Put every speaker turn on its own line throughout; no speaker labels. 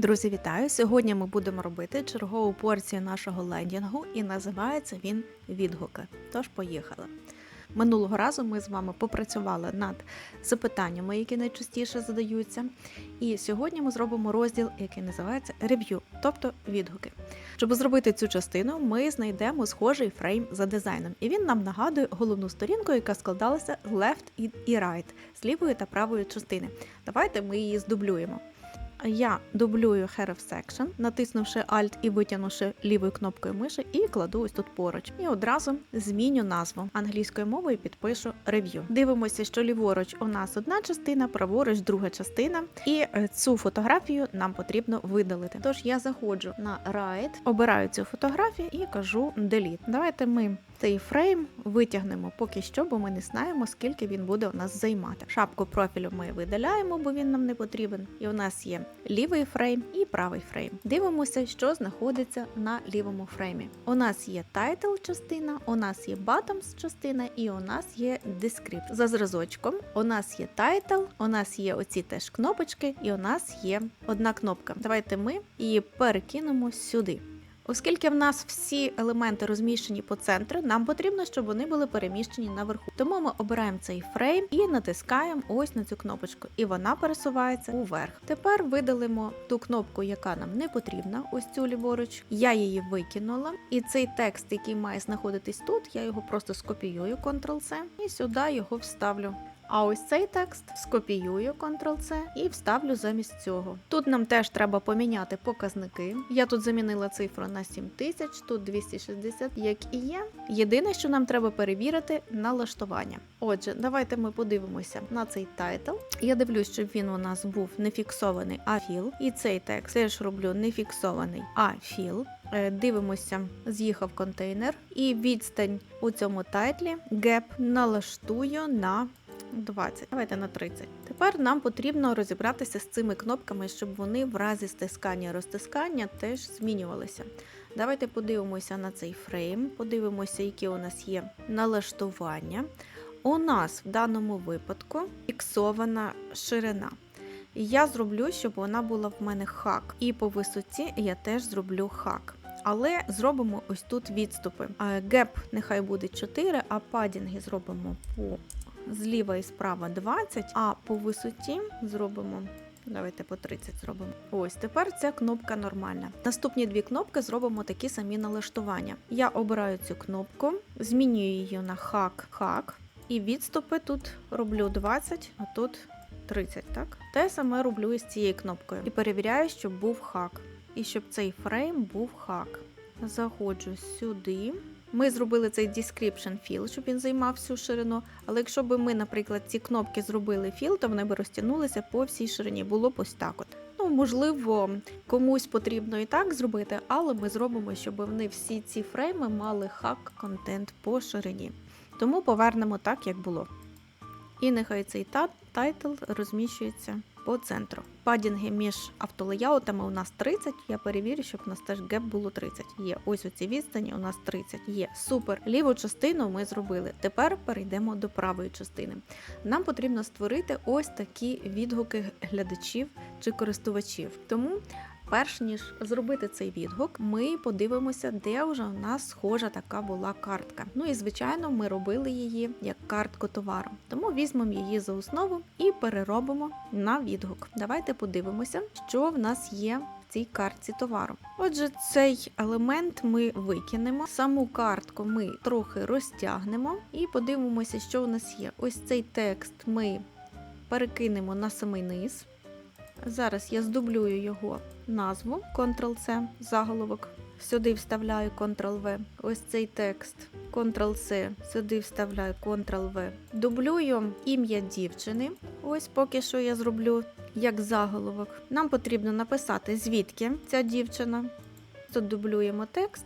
Друзі, вітаю! Сьогодні ми будемо робити чергову порцію нашого лендінгу, і називається він відгуки. Тож поїхали. Минулого разу ми з вами попрацювали над запитаннями, які найчастіше задаються. І сьогодні ми зробимо розділ, який називається рев'ю, тобто відгуки. Щоб зробити цю частину, ми знайдемо схожий фрейм за дизайном, і він нам нагадує головну сторінку, яка складалася left і right, з лівої та правої частини. Давайте ми її здублюємо. Я дублюю Heref Section, натиснувши Alt і витягнувши лівою кнопкою миші, і кладу ось тут поруч. І одразу зміню назву англійською мовою підпишу Review. Дивимося, що ліворуч у нас одна частина, праворуч друга частина, і е, цю фотографію нам потрібно видалити. Тож я заходжу на Right, обираю цю фотографію і кажу Delete. Давайте ми цей фрейм витягнемо поки що, бо ми не знаємо, скільки він буде у нас займати. Шапку профілю ми видаляємо, бо він нам не потрібен. І у нас є лівий фрейм і правий фрейм. Дивимося, що знаходиться на лівому фреймі. У нас є тайтл частина, у нас є bottoms частина, і у нас є descript. За зразочком у нас є тайтл, у нас є оці теж кнопочки, і у нас є одна кнопка. Давайте ми її перекинемо сюди. Оскільки в нас всі елементи розміщені по центру, нам потрібно, щоб вони були переміщені наверху. Тому ми обираємо цей фрейм і натискаємо ось на цю кнопочку, і вона пересувається уверх. Тепер видалимо ту кнопку, яка нам не потрібна, ось цю ліворуч. Я її викинула, і цей текст, який має знаходитись тут, я його просто скопіюю, Ctrl-C, і сюди його вставлю. А ось цей текст скопіюю Ctrl-C і вставлю замість цього. Тут нам теж треба поміняти показники. Я тут замінила цифру на 7000, тут 260, як і є. Єдине, що нам треба перевірити налаштування. Отже, давайте ми подивимося на цей тайтл. Я дивлюсь, щоб він у нас був не фіксований, а філ. І цей текст теж роблю не фіксований, а філ. Е, Дивимося, з'їхав контейнер, і відстань у цьому тайтлі геп налаштую на 20. Давайте на 30. Тепер нам потрібно розібратися з цими кнопками, щоб вони в разі стискання і розтискання теж змінювалися. Давайте подивимося на цей фрейм, подивимося, які у нас є налаштування. У нас в даному випадку фіксована ширина. Я зроблю, щоб вона була в мене хак. І по висоті я теж зроблю хак. Але зробимо ось тут відступи. Геп нехай буде 4, а падінги зробимо по зліва і справа 20, а по висоті зробимо. Давайте по 30 зробимо. Ось тепер ця кнопка нормальна. Наступні дві кнопки зробимо такі самі налаштування. Я обираю цю кнопку, змінюю її на хак-хак, і відступи тут роблю 20, а тут 30. Так? Те саме роблю і з цією кнопкою. І перевіряю, щоб був хак. І щоб цей фрейм був хак. Заходжу сюди. Ми зробили цей description fill, щоб він займав всю ширину. Але якщо б ми, наприклад, ці кнопки зробили fill, то вони б розтягнулися по всій ширині. Було б ось так от. Ну, можливо, комусь потрібно і так зробити, але ми зробимо, щоб вони всі ці фрейми мали хак контент по ширині. Тому повернемо так, як було. І нехай цей тайтл розміщується по центру. Падінги між автолеяутами у нас 30. Я перевірю, щоб у нас теж геп було 30. Є ось у цій відстані. У нас 30. Є супер. Ліву частину ми зробили. Тепер перейдемо до правої частини. Нам потрібно створити ось такі відгуки глядачів чи користувачів. Тому. Перш ніж зробити цей відгук, ми подивимося, де вже у нас схожа така була картка. Ну і звичайно, ми робили її як картку товару. Тому візьмемо її за основу і переробимо на відгук. Давайте подивимося, що в нас є в цій картці товару. Отже, цей елемент ми викинемо. Саму картку ми трохи розтягнемо і подивимося, що у нас є. Ось цей текст ми перекинемо на самий низ. Зараз я здублюю його назву Ctrl-C, заголовок. Сюди вставляю Ctrl-V. Ось цей текст. Ctrl-C, сюди вставляю Ctrl-V. Дублюю ім'я дівчини. Ось поки що я зроблю як заголовок. Нам потрібно написати, звідки ця дівчина. Тут дублюємо текст,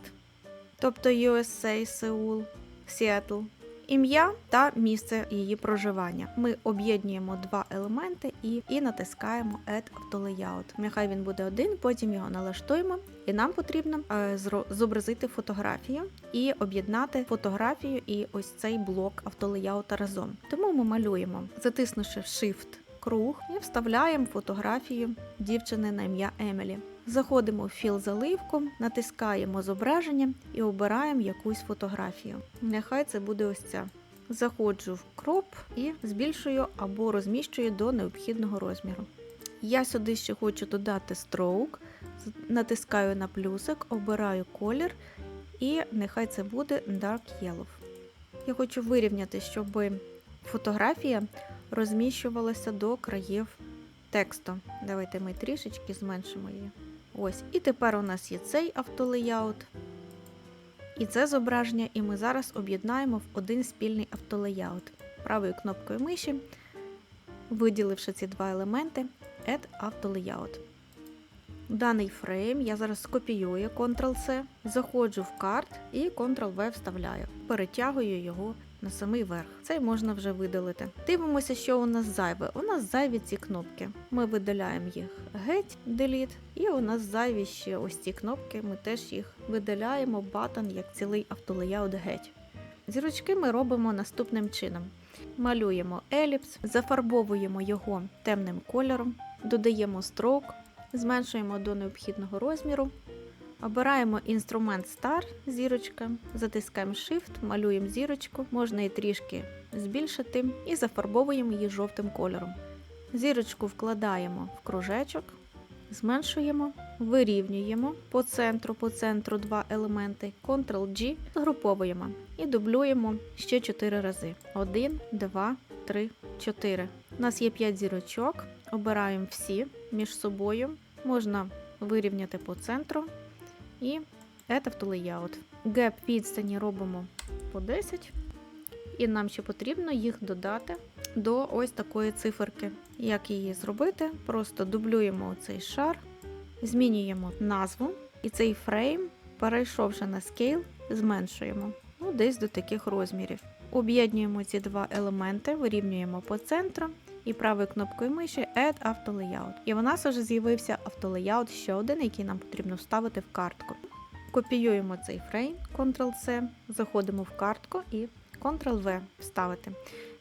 тобто USA, Сеул, Сіетл. Ім'я та місце її проживання. Ми об'єднуємо два елементи і, і натискаємо Add Auto Layout. Нехай він буде один, потім його налаштуємо, і нам потрібно е, зобразити фотографію і об'єднати фотографію і ось цей блок автолеяута разом. Тому ми малюємо, затиснувши Shift круг і вставляємо фотографію дівчини на ім'я Емілі. Заходимо в філ заливку, натискаємо зображення і обираємо якусь фотографію. Нехай це буде ось ця. Заходжу в кроп і збільшую або розміщую до необхідного розміру. Я сюди ще хочу додати строк, натискаю на плюсик, обираю колір і нехай це буде Dark Yellow. Я хочу вирівняти, щоб фотографія розміщувалася до країв тексту. Давайте ми трішечки зменшимо її. Ось. І тепер у нас є цей автолеяут. І це зображення, і ми зараз об'єднаємо в один спільний автолеяут. Правою кнопкою миші, виділивши ці два елементи, Add автолеяут. Даний фрейм я зараз скопіюю Ctrl-C, заходжу в карт і Ctrl-V вставляю. Перетягую його на самий верх. Цей можна вже видалити. Дивимося, що у нас зайве. У нас зайві ці кнопки. Ми видаляємо їх геть, Delete, і у нас зайві ще ось ці кнопки. Ми теж їх видаляємо батон як цілий автолеяут геть. Зірочки ми робимо наступним чином: малюємо еліпс, зафарбовуємо його темним кольором, додаємо строк, зменшуємо до необхідного розміру. Обираємо інструмент Star, зірочка, затискаємо Shift, малюємо зірочку, можна і трішки збільшити, і зафарбовуємо її жовтим кольором. Зірочку вкладаємо в кружечок, зменшуємо, вирівнюємо по центру, по центру два елементи, Ctrl-G, згруповуємо і дублюємо ще 4 рази. 1, 2, 3, 4. У нас є 5 зірочок, обираємо всі між собою. Можна вирівняти по центру і Add автолеяут. Gap відстані робимо по 10. І нам ще потрібно їх додати до ось такої циферки. Як її зробити? Просто дублюємо цей шар, змінюємо назву, і цей фрейм, перейшовши на Scale, зменшуємо ну, десь до таких розмірів. Об'єднуємо ці два елементи, вирівнюємо по центру і правою кнопкою миші Add автолеяут. І у нас вже з'явився автолеяут ще один, який нам потрібно вставити в картку. Копіюємо цей фрейм, Ctrl-C, заходимо в картку і Ctrl-V вставити.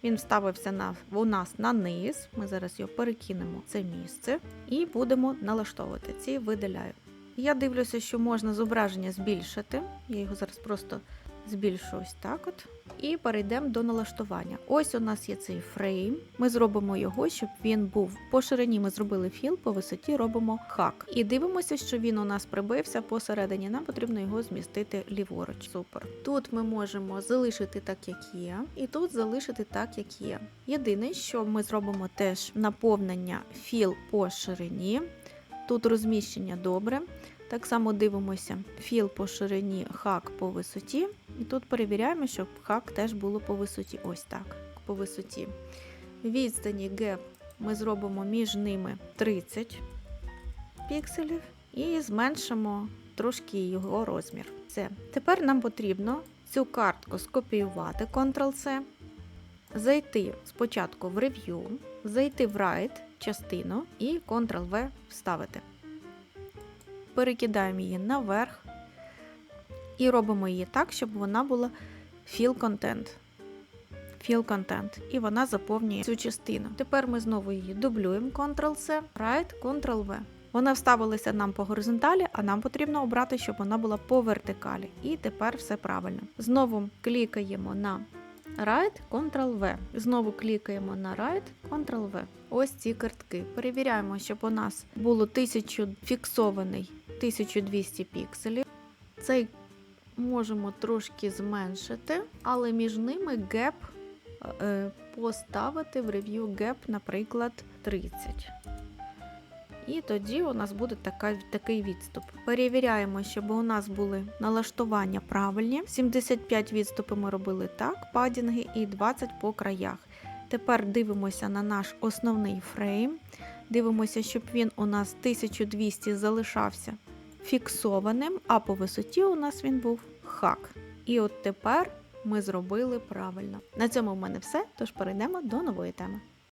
Він вставився на, у нас на низ. Ми зараз його перекинемо в це місце і будемо налаштовувати. Ці видаляю. Я дивлюся, що можна зображення збільшити. Я його зараз просто збільшу ось так от. І перейдемо до налаштування. Ось у нас є цей фрейм. Ми зробимо його, щоб він був по ширині. Ми зробили філ, по висоті робимо хак. І дивимося, що він у нас прибився посередині. Нам потрібно його змістити ліворуч. Супер. Тут ми можемо залишити так, як є, і тут залишити так, як є. Єдине, що ми зробимо теж наповнення філ по ширині. Тут розміщення добре. Так само дивимося філ по ширині, хак по висоті. І тут перевіряємо, щоб хак теж було по висоті. Ось так, по висоті. Відстані геп ми зробимо між ними 30 пікселів і зменшимо трошки його розмір. Все. Тепер нам потрібно цю картку скопіювати Ctrl-C, зайти спочатку в Review, зайти в Write частину і Ctrl-V вставити перекидаємо її наверх і робимо її так, щоб вона була. Fill content. І вона заповнює цю частину. Тепер ми знову її дублюємо Ctrl-C, Right, Ctrl-V. Вона вставилася нам по горизонталі, а нам потрібно обрати, щоб вона була по вертикалі. І тепер все правильно. Знову клікаємо на Right, Ctrl-V. Знову клікаємо на Right, Ctrl-V. Ось ці картки. Перевіряємо, щоб у нас було 1000 фіксований 1200 пікселів. Цей можемо трошки зменшити, але між ними геп е, поставити в рев'ю геп, наприклад, 30. І тоді у нас буде така, такий відступ. Перевіряємо, щоб у нас були налаштування правильні. 75 відступи ми робили так, падінги і 20 по краях. Тепер дивимося на наш основний фрейм. Дивимося, щоб він у нас 1200 залишався фіксованим, а по висоті у нас він був хак. І от тепер ми зробили правильно. На цьому в мене все, тож перейдемо до нової теми.